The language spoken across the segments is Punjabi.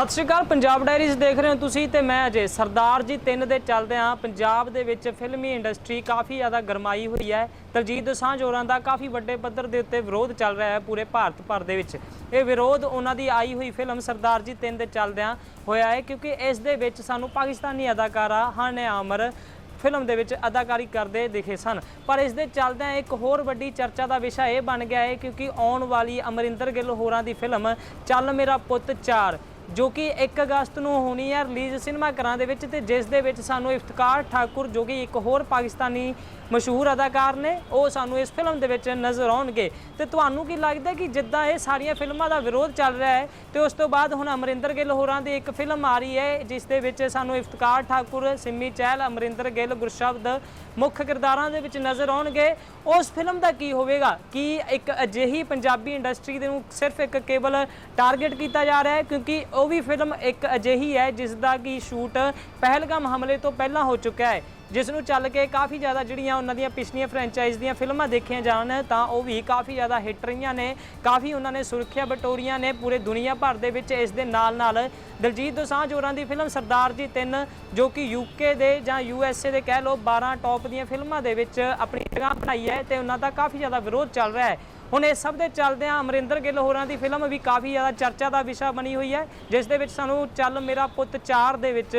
ਸਤਿ ਸ਼੍ਰੀ ਅਕਾਲ, ਪੰਜਾਬ ਡਾਇਰੀਜ਼ ਦੇਖ ਰਹੇ ਹੋ ਤੁਸੀਂ ਤੇ ਮੈਂ ਅਜੇ ਸਰਦਾਰ ਜੀ, ਤਿੰਨ ਦੇ ਚੱਲਦੇ ਹਾਂ। ਪੰਜਾਬ ਦੇ ਵਿੱਚ ਫਿਲਮੀ ਇੰਡਸਟਰੀ ਕਾਫੀ ਜ਼ਿਆਦਾ ਗਰਮਾਈ ਹੋਈ ਹੈ। ਦਲਜੀਤ ਦੋਸਾਂਝ ਹੋਰਾਂ ਦਾ ਕਾਫੀ ਵੱਡੇ ਪੱਧਰ ਦੇ ਉੱਤੇ ਵਿਰੋਧ ਚੱਲ ਰਿਹਾ ਹੈ ਪੂਰੇ ਭਾਰਤ ਭਰ ਦੇ ਵਿੱਚ। ਇਹ ਵਿਰੋਧ ਉਹਨਾਂ ਦੀ ਆਈ ਹੋਈ ਫਿਲਮ ਸਰਦਾਰ ਜੀ, ਤਿੰਨ ਦੇ ਚੱਲਦਿਆਂ ਹੋਇਆ ਹੈ ਕਿਉਂਕਿ ਇਸ ਦੇ ਵਿੱਚ ਸਾਨੂੰ ਪਾਕਿਸਤਾਨੀ ਅਦਾਕਾਰਾ ਹਾਨੇ ਆਮਰ ਫਿਲਮ ਦੇ ਵਿੱਚ ਅਦਾਕਾਰੀ ਕਰਦੇ ਦਿਖੇ ਸਨ। ਪਰ ਇਸ ਦੇ ਚੱਲਦਿਆਂ ਇੱਕ ਹੋਰ ਵੱਡੀ ਚਰਚਾ ਦਾ ਵਿਸ਼ਾ ਇਹ ਬਣ ਗਿਆ ਹੈ ਕਿਉਂਕਿ ਆਉਣ ਵਾਲੀ ਅਮਰਿੰਦਰ ਗਿੱਲ ਹੋਰਾਂ ਦੀ ਫਿਲਮ ਚੱਲ ਮੇਰਾ ਪੁੱਤ 4 ਜੋ ਕਿ 1 ਅਗਸਤ ਨੂੰ ਹੋਣੀ ਹੈ ਰਿਲੀਜ਼ ਸਿਨੇਮਾ ਘਰਾਂ ਦੇ ਵਿੱਚ ਤੇ ਜਿਸ ਦੇ ਵਿੱਚ ਸਾਨੂੰ ਇਫਤਕਾਰ ਠਾਕੁਰ, ਜੋ ਕਿ ਇੱਕ ਹੋਰ ਪਾਕਿਸਤਾਨੀ ਮਸ਼ਹੂਰ ਅਦਾਕਾਰ ਨੇ, ਉਹ ਸਾਨੂੰ ਇਸ ਫਿਲਮ ਦੇ ਵਿੱਚ ਨਜ਼ਰ ਆਉਣਗੇ। ਤੇ ਤੁਹਾਨੂੰ ਕੀ ਲੱਗਦਾ ਕਿ ਜਿੱਦਾਂ ਇਹ ਸਾਰੀਆਂ ਫਿਲਮਾਂ ਦਾ ਵਿਰੋਧ ਚੱਲ ਰਿਹਾ ਹੈ, ਤੇ ਉਸ ਤੋਂ ਬਾਅਦ ਹੁਣ ਅਮਰਿੰਦਰ ਗਿੱਲ ਹੋਰਾਂ ਦੀ ਇੱਕ ਫਿਲਮ ਆ ਰਹੀ ਹੈ, ਜਿਸ ਦੇ ਵਿੱਚ ਸਾਨੂੰ ਇਫਤਕਾਰ ਠਾਕੁਰ, ਸਿੰਮੀ ਚਹਿਲ, ਅਮਰਿੰਦਰ ਗਿੱਲ, ਗੁਰਸ਼ਬਦ ਮੁੱਖ ਕਿਰਦਾਰਾਂ ਦੇ ਵਿੱਚ ਨਜ਼ਰ ਆਉਣਗੇ। ਉਸ ਫਿਲਮ ਦਾ ਕੀ ਹੋਵੇਗਾ? ਕਿ ਇੱਕ ਅਜਿਹੀ ਪੰਜਾਬੀ ਇੰਡਸਟਰੀ ਦੇ ਨੂੰ ਸਿਰਫ ਇੱਕ ਕੇਵਲ ਟਾਰਗੇਟ ਕੀਤਾ ਜਾ ਰਿਹਾ ਹੈ? ਕਿਉਂਕਿ ਉਹ ਵੀ ਫਿਲਮ ਇੱਕ ਅਜਿਹੀ ਹੈ ਜਿਸ ਦਾ ਕਿ ਸ਼ੂਟ ਪਹਿਲਗਾਮ ਹਮਲੇ ਤੋਂ ਪਹਿਲਾਂ ਹੋ ਚੁੱਕਾ ਹੈ, ਜਿਸ ਨੂੰ ਚੱਲ ਕੇ ਕਾਫੀ ਜ਼ਿਆਦਾ ਜਿਹੜੀਆਂ ਉਹਨਾਂ ਦੀਆਂ ਪਿਛਲੀਆਂ ਫਰੈਂਚਾਈਜ਼ ਦੀਆਂ ਫਿਲਮਾਂ ਦੇਖੀਆਂ ਜਾਣ, ਤਾਂ ਉਹ ਵੀ ਕਾਫੀ ਜ਼ਿਆਦਾ ਹਿੱਟ ਰਹੀਆਂ ਨੇ, ਕਾਫੀ ਉਹਨਾਂ ਨੇ ਸੁਰੱਖਿਆ ਬਟੋਰੀਆਂ ਨੇ ਪੂਰੇ ਦੁਨੀਆ ਭਰ ਦੇ ਵਿੱਚ ਇਸ ਦੇ ਨਾਲ ਨਾਲ ਦਲਜੀਤ ਦੋਸਾਂਝ ਹੋਰਾਂ ਦੀ ਫਿਲਮ ਸਰਦਾਰ ਜੀ 3 ਜੋ ਕਿ ਯੂਕੇ ਦੇ ਜਾਂ ਯੂਐਸਏ ਦੇ ਕਹਿ ਲਓ 12 ਟੌਪ ਦੀਆਂ ਫਿਲਮਾਂ ਦੇ ਵਿੱਚ ਆਪਣੀ ਜਗ੍ਹਾ ਬਣਾਈ ਹੈ ਤੇ ਉਹਨਾਂ ਦਾ ਕਾਫੀ ਜ਼ਿਆਦਾ ਵਿਰੋਧ ਚੱਲ ਰਿਹਾ ਹੈ। ਹੁਣ ਇਹ ਸਭ ਦੇ ਚੱਲਦਿਆਂ ਅਮਰਿੰਦਰ ਗਿੱਲ ਹੋਰਾਂ ਦੀ ਫਿਲਮ ਵੀ ਕਾਫੀ ਜ਼ਿਆਦਾ ਚਰਚਾ ਦਾ ਵਿਸ਼ਾ ਬਣੀ ਹੋਈ ਹੈ, ਜਿਸ ਦੇ ਵਿੱਚ ਸਾਨੂੰ ਚੱਲ ਮੇਰਾ ਪੁੱਤ 4 ਦੇ ਵਿੱਚ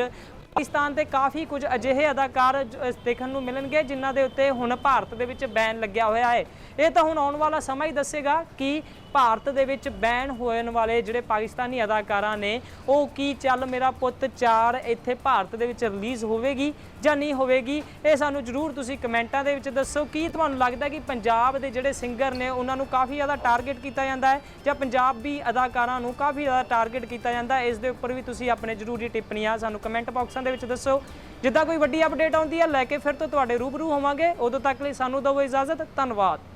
ਪਾਕਿਸਤਾਨ ਦੇ ਕਾਫੀ ਕੁਝ ਅਜਿਹੇ ਅਦਾਕਾਰ ਦੇਖਣ ਨੂੰ ਮਿਲਣਗੇ, ਜਿਨ੍ਹਾਂ ਦੇ ਉੱਤੇ ਹੁਣ ਭਾਰਤ ਦੇ ਵਿੱਚ ਬੈਨ ਲੱਗਿਆ ਹੋਇਆ ਹੈ। ਇਹ ਤਾਂ ਹੁਣ ਆਉਣ ਵਾਲਾ ਸਮਾਂ ਹੀ ਦੱਸੇਗਾ ਕਿ ਭਾਰਤ ਦੇ ਵਿੱਚ ਬੈਨ ਹੋਣ ਵਾਲੇ ਜਿਹੜੇ ਪਾਕਿਸਤਾਨੀ ਅਦਾਕਾਰਾਂ ਨੇ, ਉਹ ਕੀ ਚੱਲ ਮੇਰਾ ਪੁੱਤ 4 ਇੱਥੇ ਭਾਰਤ ਦੇ ਵਿੱਚ ਰਿਲੀਜ਼ ਹੋਵੇਗੀ ਜਾਂ ਨਹੀਂ ਹੋਵੇਗੀ? ਇਹ ਸਾਨੂੰ ਜਰੂਰ ਤੁਸੀਂ ਕਮੈਂਟਾਂ ਦੇ ਵਿੱਚ ਦੱਸੋ। ਕੀ ਤੁਹਾਨੂੰ ਲੱਗਦਾ ਕਿ ਪੰਜਾਬ ਦੇ ਜਿਹੜੇ ਸਿੰਗਰ ਨੇ, ਉਹਨਾਂ ਨੂੰ ਕਾਫੀ ਜ਼ਿਆਦਾ ਟਾਰਗੇਟ ਕੀਤਾ ਜਾਂਦਾ ਹੈ ਜਾਂ ਪੰਜਾਬੀ ਅਦਾਕਾਰਾਂ ਨੂੰ ਕਾਫੀ ਜ਼ਿਆਦਾ ਟਾਰਗੇਟ ਕੀਤਾ ਜਾਂਦਾ ਹੈ? ਇਸ ਦੇ ਉੱਪਰ ਵੀ ਤੁਸੀਂ ਆਪਣੇ ਜਰੂਰੀ ਟਿੱਪਣੀਆਂ ਸਾਨੂੰ ਕਮੈਂਟ ਬਾਕਸਾਂ ਦੇ ਵਿੱਚ ਦੱਸੋ। ਜਿੱਦਾਂ ਕੋਈ ਵੱਡੀ ਅਪਡੇਟ ਆਉਂਦੀ ਹੈ, ਲੈ ਕੇ ਫਿਰ ਤੋਂ ਤੁਹਾਡੇ ਰੂਬਰੂ ਹੋਵਾਂਗੇ। ਉਦੋਂ ਤੱਕ ਲਈ ਸਾਨੂੰ ਦਿਓ ਇਜਾਜ਼ਤ। ਧੰਨਵਾਦ।